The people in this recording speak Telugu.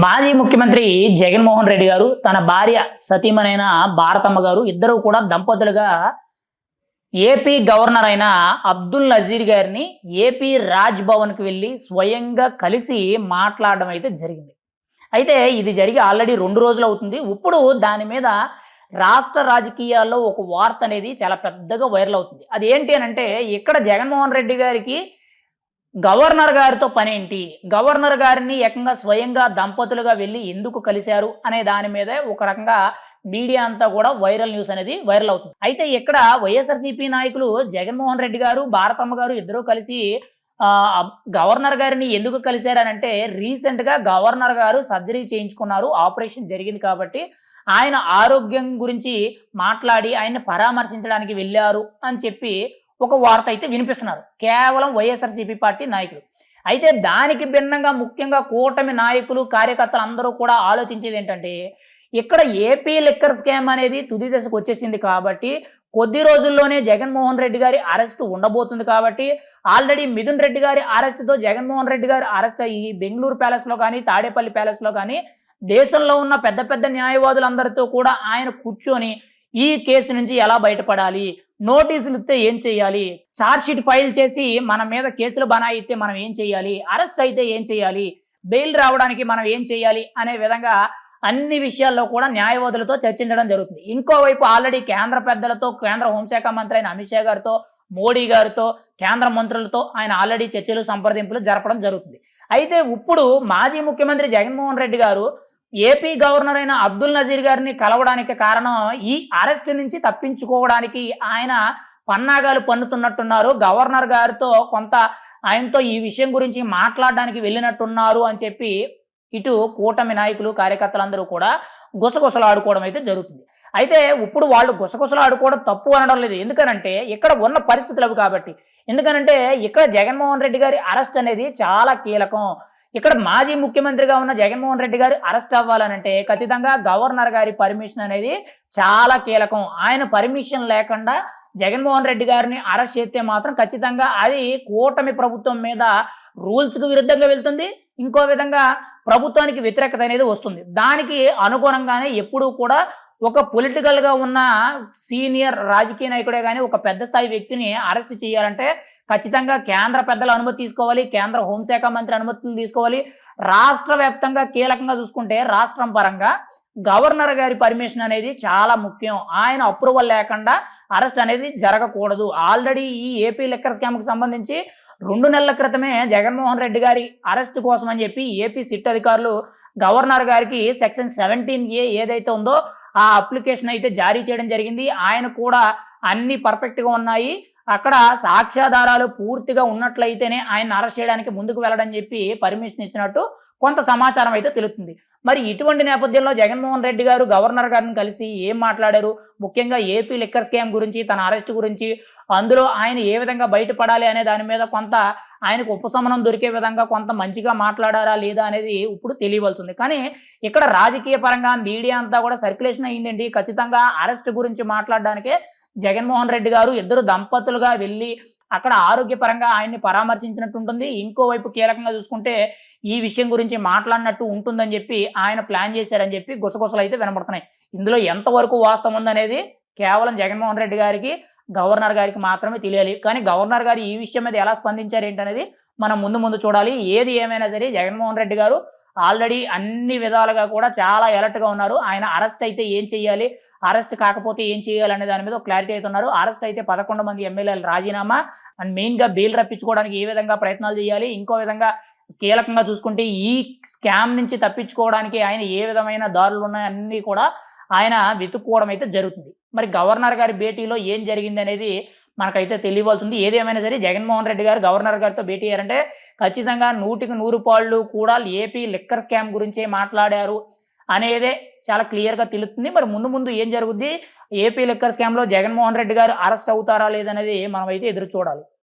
మాజీ ముఖ్యమంత్రి జగన్మోహన్ రెడ్డి గారు తన భార్య సతీమనైన భారతమ్మ గారు ఇద్దరు కూడా దంపతులుగా ఏపీ గవర్నర్ అయిన అబ్దుల్ నజీర్ గారిని ఏపీ రాజ్ భవన్కి వెళ్ళి స్వయంగా కలిసి మాట్లాడడం అయితే జరిగింది. అయితే ఇది జరిగి ఆల్రెడీ రెండు రోజులు అవుతుంది. ఇప్పుడు దాని మీద రాష్ట్ర రాజకీయాల్లో ఒక వార్త అనేది చాలా పెద్దగా వైరల్ అవుతుంది. అది ఏంటి అని అంటే ఇక్కడ జగన్మోహన్ రెడ్డి గారికి గవర్నర్ గారితో పనేంటి? గవర్నర్ గారిని ఏకంగా స్వయంగా దంపతులుగా వెళ్ళి ఎందుకు కలిశారు అనే దాని మీద ఒక రకంగా మీడియా అంతా కూడా వైరల్ న్యూస్ అనేది వైరల్ అవుతుంది. అయితే ఇక్కడ వైఎస్ఆర్సీపీ నాయకులు జగన్మోహన్ రెడ్డి గారు భారతమ్మ గారు ఇద్దరూ కలిసి గవర్నర్ గారిని ఎందుకు కలిశారనంటే రీసెంట్గా గవర్నర్ గారు సర్జరీ చేయించుకున్నారు ఆపరేషన్ జరిగింది కాబట్టి ఆయన ఆరోగ్యం గురించి మాట్లాడి ఆయన పరామర్శించడానికి వెళ్ళారు అని చెప్పి ఒక వార్త అయితే వినిపిస్తున్నారు. కేవలం వైఎస్ఆర్సీపీ పార్టీ నాయకులు. అయితే దానికి భిన్నంగా ముఖ్యంగా కూటమి నాయకులు కార్యకర్తలు అందరూ కూడా ఆలోచించేది ఏంటంటే ఇక్కడ ఏపీ లిక్కర్ స్కామ్ అనేది తుది దశకు వచ్చేసింది కాబట్టి కొద్ది రోజుల్లోనే జగన్మోహన్ రెడ్డి గారి అరెస్ట్ ఉండబోతుంది కాబట్టి ఆల్రెడీ మిథున్ రెడ్డి గారి అరెస్ట్తో జగన్మోహన్ రెడ్డి గారి అరెస్ట్ అయ్యి బెంగళూరు ప్యాలెస్లో కానీ తాడేపల్లి ప్యాలెస్లో కానీ దేశంలో ఉన్న పెద్ద పెద్ద న్యాయవాదులందరితో కూడా ఆయన కూర్చొని ఈ కేసు నుంచి ఎలా బయటపడాలి? నోటీసులు ఇస్తే ఏం చేయాలి? షీట్ ఫైల్ చేసి మన మీద కేసులు బనాయిస్తే మనం ఏం చేయాలి? అరెస్ట్ అయితే ఏం చేయాలి? బెయిల్ రావడానికి మనం ఏం చేయాలి? అనే విధంగా అన్ని విషయాల్లో కూడా న్యాయవాదులతో చర్చించడం జరుగుతుంది. ఇంకోవైపు ఆల్రెడీ కేంద్ర పెద్దలతో కేంద్ర హోంశాఖ మంత్రి అయిన అమిత్ షా గారితో మోడీ గారితో కేంద్ర మంత్రులతో ఆయన ఆల్రెడీ చర్చలు సంప్రదింపులు జరపడం జరుగుతుంది. అయితే ఇప్పుడు మాజీ ముఖ్యమంత్రి జగన్మోహన్ రెడ్డి గారు ఏపీ గవర్నర్ అయిన అబ్దుల్ నజీర్ గారిని కలవడానికి కారణం ఈ అరెస్ట్ నుంచి తప్పించుకోవడానికి ఆయన పన్నాగాలు పన్నుతున్నట్టున్నారు. గవర్నర్ గారితో కొంత ఆయనతో ఈ విషయం గురించి మాట్లాడడానికి వెళ్ళినట్టున్నారు అని చెప్పి ఇటు కూటమి నాయకులు కార్యకర్తలందరూ కూడా గుసగుసలాడుకోవడం అయితే జరుగుతుంది. అయితే ఇప్పుడు వాళ్ళు గుసగుసలాడుకోవడం తప్పు అనడం లేదు. ఎందుకనంటే ఇక్కడ ఉన్న పరిస్థితులు అవి కాబట్టి. ఎందుకనంటే ఇక్కడ జగన్మోహన్ రెడ్డి గారి అరెస్ట్ అనేది చాలా కీలకం. ఇక్కడ మాజీ ముఖ్యమంత్రిగా ఉన్న జగన్మోహన్ రెడ్డి గారు అరెస్ట్ అవ్వాలనంటే ఖచ్చితంగా గవర్నర్ గారి పర్మిషన్ అనేది చాలా కీలకం. ఆయన పర్మిషన్ లేకుండా జగన్మోహన్ రెడ్డి గారిని అరెస్ట్ చేస్తే మాత్రం ఖచ్చితంగా అది కూటమి ప్రభుత్వం మీద రూల్స్కు విరుద్ధంగా వెళ్తుంది. ఇంకో విధంగా ప్రభుత్వానికి వ్యతిరేకత అనేది వస్తుంది. దానికి అనుగుణంగానే ఎప్పుడూ కూడా ఒక పొలిటికల్గా ఉన్న సీనియర్ రాజకీయ నాయకుడే కానీ ఒక పెద్ద స్థాయి వ్యక్తిని అరెస్ట్ చేయాలంటే ఖచ్చితంగా కేంద్ర పెద్దల అనుమతి తీసుకోవాలి కేంద్ర హోంశాఖ మంత్రి అనుమతులు తీసుకోవాలి. రాష్ట్ర వ్యాప్తంగా కీలకంగా చూసుకుంటే రాష్ట్రం పరంగా గవర్నర్ గారి పర్మిషన్ అనేది చాలా ముఖ్యం. ఆయన అప్రూవల్ లేకుండా అరెస్ట్ అనేది జరగకూడదు. ఆల్రెడీ ఈ ఏపీ లిక్కర్ స్కామ్కి సంబంధించి రెండు నెలల క్రితమే జగన్మోహన్ రెడ్డి గారి అరెస్ట్ కోసం అని చెప్పి ఏపీ సిట్ అధికారులు గవర్నర్ గారికి సెక్షన్ సెవెంటీన్ ఏ ఏదైతే ఉందో ఆ అప్లికేషన్ అయితే జారీ చేయడం జరిగింది. ఆయన కూడా అన్ని పర్ఫెక్ట్గా ఉన్నాయి. అక్కడ సాక్ష్యాధారాలు పూర్తిగా ఉన్నట్లయితేనే ఆయన అరెస్ట్ చేయడానికి ముందుకు వెళ్ళడం చెప్పి పర్మిషన్ ఇచ్చినట్టు కొంత సమాచారం అయితే తెలుస్తుంది. మరి ఇటువంటి నేపథ్యంలో జగన్మోహన్ రెడ్డి గారు గవర్నర్ గారిని కలిసి ఏం మాట్లాడారు? ముఖ్యంగా ఏపీ లిక్కర్ స్కామ్ గురించి తన అరెస్ట్ గురించి అందులో ఆయన ఏ విధంగా బయటపడాలి అనే దాని మీద కొంత ఆయనకు ఉపశమనం దొరికే విధంగా కొంత మంచిగా మాట్లాడారా లేదా అనేది ఇప్పుడు తెలియవలసింది. కానీ ఇక్కడ రాజకీయ పరంగా మీడియా అంతా కూడా సర్క్యులేషన్ అయ్యిందండి. ఖచ్చితంగా అరెస్ట్ గురించి మాట్లాడడానికే జగన్మోహన్ రెడ్డి గారు ఇద్దరు దంపతులుగా వెళ్ళి అక్కడ ఆరోగ్యపరంగా ఆయన్ని పరామర్శించినట్టు ఉంటుంది. ఇంకోవైపు కీలకంగా చూసుకుంటే ఈ విషయం గురించి మాట్లాడినట్టు ఉంటుందని చెప్పి ఆయన ప్లాన్ చేశారని చెప్పి గుసగుసలు అయితే వినబడుతున్నాయి. ఇందులో ఎంతవరకు వాస్తవం ఉందనేది కేవలం జగన్మోహన్ రెడ్డి గారికి గవర్నర్ గారికి మాత్రమే తెలియాలి. కానీ గవర్నర్ గారు ఈ విషయం మీద ఎలా స్పందించారు ఏంటనేది మనం ముందు ముందు చూడాలి. ఏది ఏమైనా సరే జగన్మోహన్ రెడ్డి గారు ఆల్రెడీ అన్ని విధాలుగా కూడా చాలా అలర్ట్గా ఉన్నారు. ఆయన అరెస్ట్ అయితే ఏం చేయాలి అరెస్ట్ కాకపోతే ఏం చేయాలి అనే దాని మీద క్లారిటీ అవుతున్నారు అరెస్ట్ అయితే పదకొండు మంది ఎమ్మెల్యేలు రాజీనామా. అండ్ మెయిన్గా బెయిల్ రప్పించుకోవడానికి ఏ విధంగా ప్రయత్నాలు చేయాలి? ఇంకో విధంగా కీలకంగా చూసుకుంటే ఈ స్కామ్ నుంచి తప్పించుకోవడానికి ఆయన ఏ విధమైన దారులు ఉన్నాయో అన్నీ కూడా ఆయన వెతుక్కోవడం అయితే జరుగుతుంది. మరి గవర్నర్ గారి భేటీలో ఏం జరిగింది అనేది మనకైతే తెలియవలసింది. ఏదేమైనా సరే జగన్మోహన్ రెడ్డి గారు గవర్నర్ గారితో భేటీ అయ్యారంటే ఖచ్చితంగా నూటికి నూరు పాళ్ళు కూడా ఏపీ లిక్కర్ స్కామ్ గురించే మాట్లాడారు అనేదే చాలా క్లియర్గా తెలుస్తుంది. మరి ముందు ముందు ఏం జరుగుద్ది? ఏపీ లిక్కర్ స్కామ్లో జగన్మోహన్ రెడ్డి గారు అరెస్ట్ అవుతారా లేదనేది మనం అయితే ఎదురు చూడాలి.